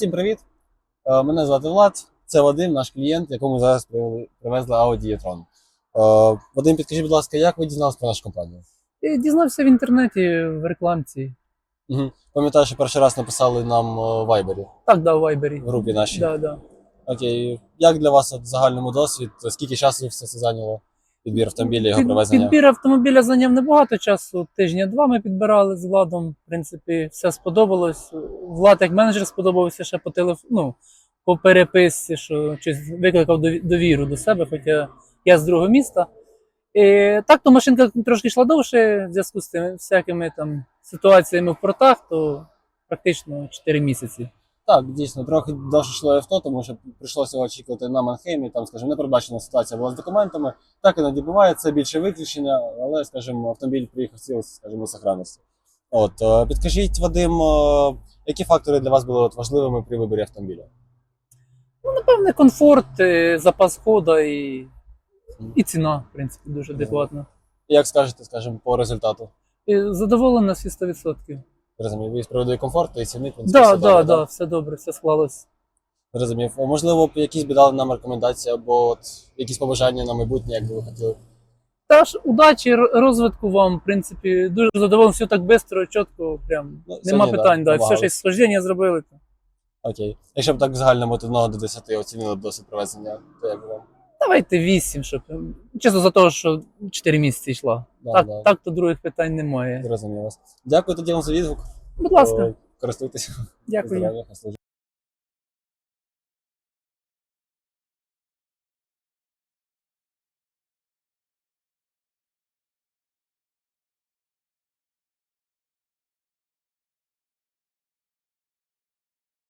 Всім привіт! Е, Мене звати Влад. Це Вадим, наш клієнт, якому зараз привезли Audi e-tron. Е, Вадим, підкажіть, будь ласка, як ви дізналися про нашу компанію? І дізнався в інтернеті в рекламці. Угу. Пам'ятаю, що перший раз написали нам е, в Viber, Так, да, в Вайбері. в групі нашій. Да, да. Окей. Як для вас от, в загальному досвід? Скільки часу все це зайняло? Підбір автомобіля, його Під- привезення? Підбір автомобіля зайняв небагато часу. Тижня два ми підбирали з Владом. В принципі, все сподобалось. Влад як менеджер сподобався ще по телефону, ну, по переписці, що чи викликав дові- довіру до себе, хоча я з другого міста. І, так, то машинка трошки йшла довше в зв'язку з тими всякими там ситуаціями в портах, то практично 4 місяці. Так, дійсно, трохи довше йшло авто, тому що прийшлося очікувати на Манхеймі, там, скажімо, непередбачена ситуація була з документами. Так іноді буває, це більше виключення, але, скажімо, автомобіль приїхав ціл, скажімо, сохранності. От, е, підкажіть, Вадим, е, які фактори для вас були от важливими при виборі автомобіля? Ну, напевне, комфорт, е, запас хода і, і ціна, в принципі, дуже адекватна. Як скажете, скажімо, по результату? Задоволена всі 100%. Розумію, ви з приводу і комфорту і ціни, в принципі, Так, все так, добре, так, да? все добре, все склалось. Розумів. А Можливо, б якісь би дали нам рекомендації або от якісь побажання на майбутнє, як би ви хотіли. Та ж удачі, р- розвитку вам, в принципі, дуже задоволений, все так швидко, чітко, прям Ну, нема сьогодні, да, питань, да, все ще схождення зробили. То. Окей. Якщо б так в загальному від 1 до 10 оцінили б досить привезення, то як би вам? Давайте 8, щоб. м, Чисто за те, що 4 місяці йшло. Да, так, да. так то других питань немає. Зрозуміло. Дякую тоді вам за відгук. Будь ласка, Користуйтесь. дякую.